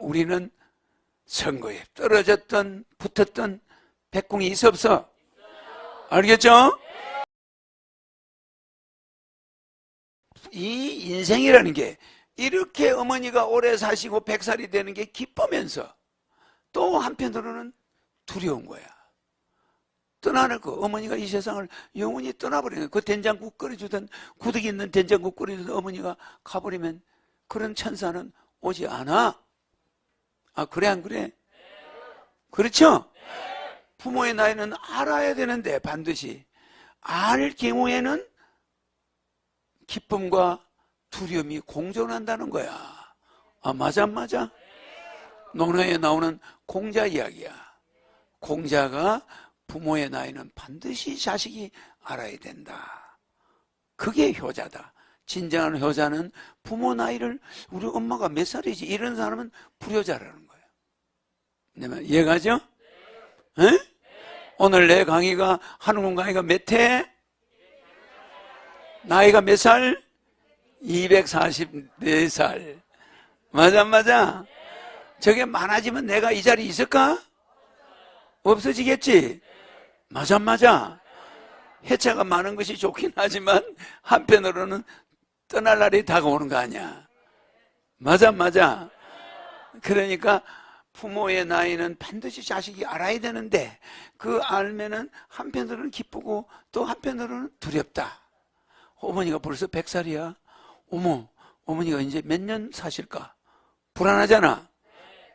우리는 선거에 떨어졌던 붙었던 백궁이 있어 없어? 알겠죠? 이 인생이라는 게 이렇게 어머니가 오래 사시고 백살이 되는 게 기쁘면서 또 한편으로는 두려운 거야. 떠나는 거. 어머니가 이 세상을 영원히 떠나버리는 거. 그 된장국 끓여주던 구덕이 있는 된장국 끓여주던 어머니가 가버리면 그런 천사는 오지 않아. 아, 그래, 안 그래? 그렇죠? 부모의 나이는 알아야 되는데, 반드시. 알 경우에는 기쁨과 두려움이 공존한다는 거야. 아, 맞아, 안 맞아? 농라에 나오는 공자 이야기야. 공자가 부모의 나이는 반드시 자식이 알아야 된다. 그게 효자다. 진정한 효자는 부모 나이를 우리 엄마가 몇 살이지 이런 사람은 불효자라는 이해가죠? 에? 오늘 내 강의가 한국 강의가 몇 해? 나이가 몇 살? 244살. 맞아 안 맞아? 저게 많아지면 내가 이 자리에 있을까? 없어지겠지? 맞아 안 맞아? 해차가 많은 것이 좋긴 하지만 한편으로는 떠날 날이 다가오는 거 아니야. 맞아 안 맞아? 그러니까 부모의 나이는 반드시 자식이 알아야 되는데 그 알면은 한편으로는 기쁘고 또 한편으로는 두렵다. 어머니가 벌써 100살이야. 어머, 어머니가 이제 몇 년 사실까? 불안하잖아.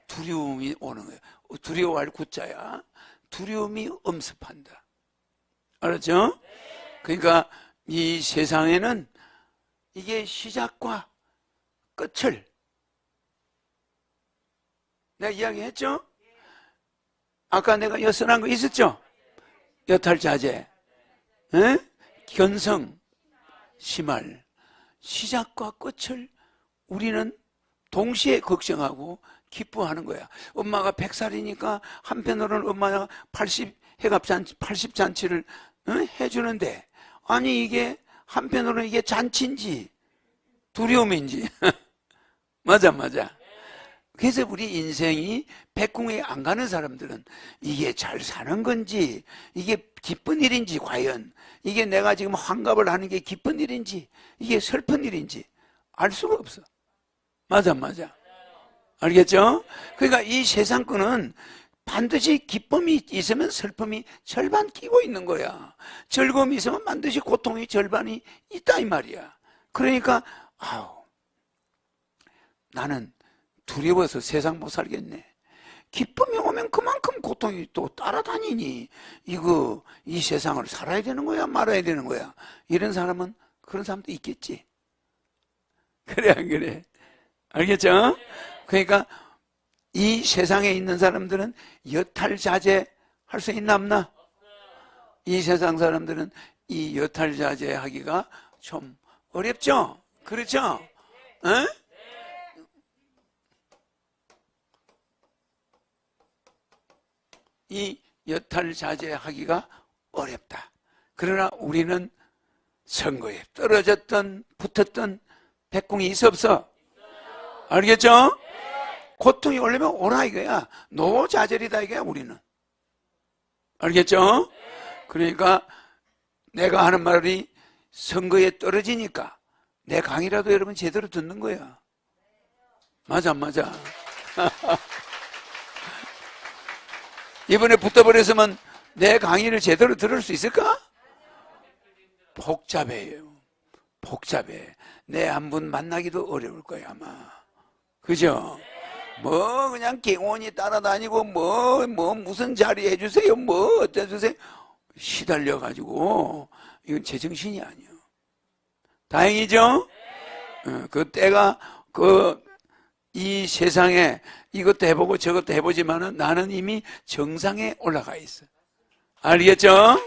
두려움이 오는 거야. 두려워할 구자야. 두려움이 엄습한다. 알았죠? 그러니까 이 세상에는 이게 시작과 끝을 내가 이야기했죠? 아까 내가 여선한 거 있었죠? 여탈자재, 에? 견성, 심할, 시작과 끝을 우리는 동시에 걱정하고 기뻐하는 거야. 엄마가 100살이니까 한편으로는 엄마가 80 해갑잔치, 80 잔치를 어? 해주는데 아니 이게 한편으로는 이게 잔치인지 두려움인지 맞아 맞아. 그래서 우리 인생이 백궁에 안 가는 사람들은 이게 잘 사는 건지 이게 기쁜 일인지 과연 이게 내가 지금 환갑을 하는 게 기쁜 일인지 이게 슬픈 일인지 알 수가 없어. 맞아 맞아. 알겠죠? 그러니까 이 세상 거는 반드시 기쁨이 있으면 슬픔이 절반 끼고 있는 거야. 즐거움이 있으면 반드시 고통이 절반이 있다 이 말이야. 그러니까 아우 나는 두려워서 세상 못 살겠네. 기쁨이 오면 그만큼 고통이 또 따라다니니 이거 이 세상을 살아야 되는 거야 말아야 되는 거야. 이런 사람은 그런 사람도 있겠지. 그래 안 그래? 알겠죠? 그러니까 이 세상에 있는 사람들은 여탈자제 할 수 있나 없나? 이 세상 사람들은 이 여탈자제 하기가 좀 어렵죠? 그렇죠? 에? 이 여탈 자제 하기가 어렵다. 그러나 우리는 선거에 떨어졌던 붙었던 백궁이 있어 없어? 알겠죠? 고통이 올려면 오라 이거야. 노자절이다 이거야 우리는. 알겠죠? 그러니까 내가 하는 말이 선거에 떨어지니까 내 강의라도 여러분 제대로 듣는 거야. 맞아 안 맞아? 이번에 붙어버렸으면 내 강의를 제대로 들을 수 있을까? 복잡해요. 복잡해. 내 한 분 만나기도 어려울 거야 아마. 그죠? 뭐 그냥 경원이 따라다니고 뭐 뭐 무슨 자리 해주세요 뭐 어쩌주세요 시달려 가지고 이건 제정신이 아니야. 다행이죠? 어, 그 때가 그 이 세상에 이것도 해보고 저것도 해보지만은 나는 이미 정상에 올라가 있어. 알겠죠?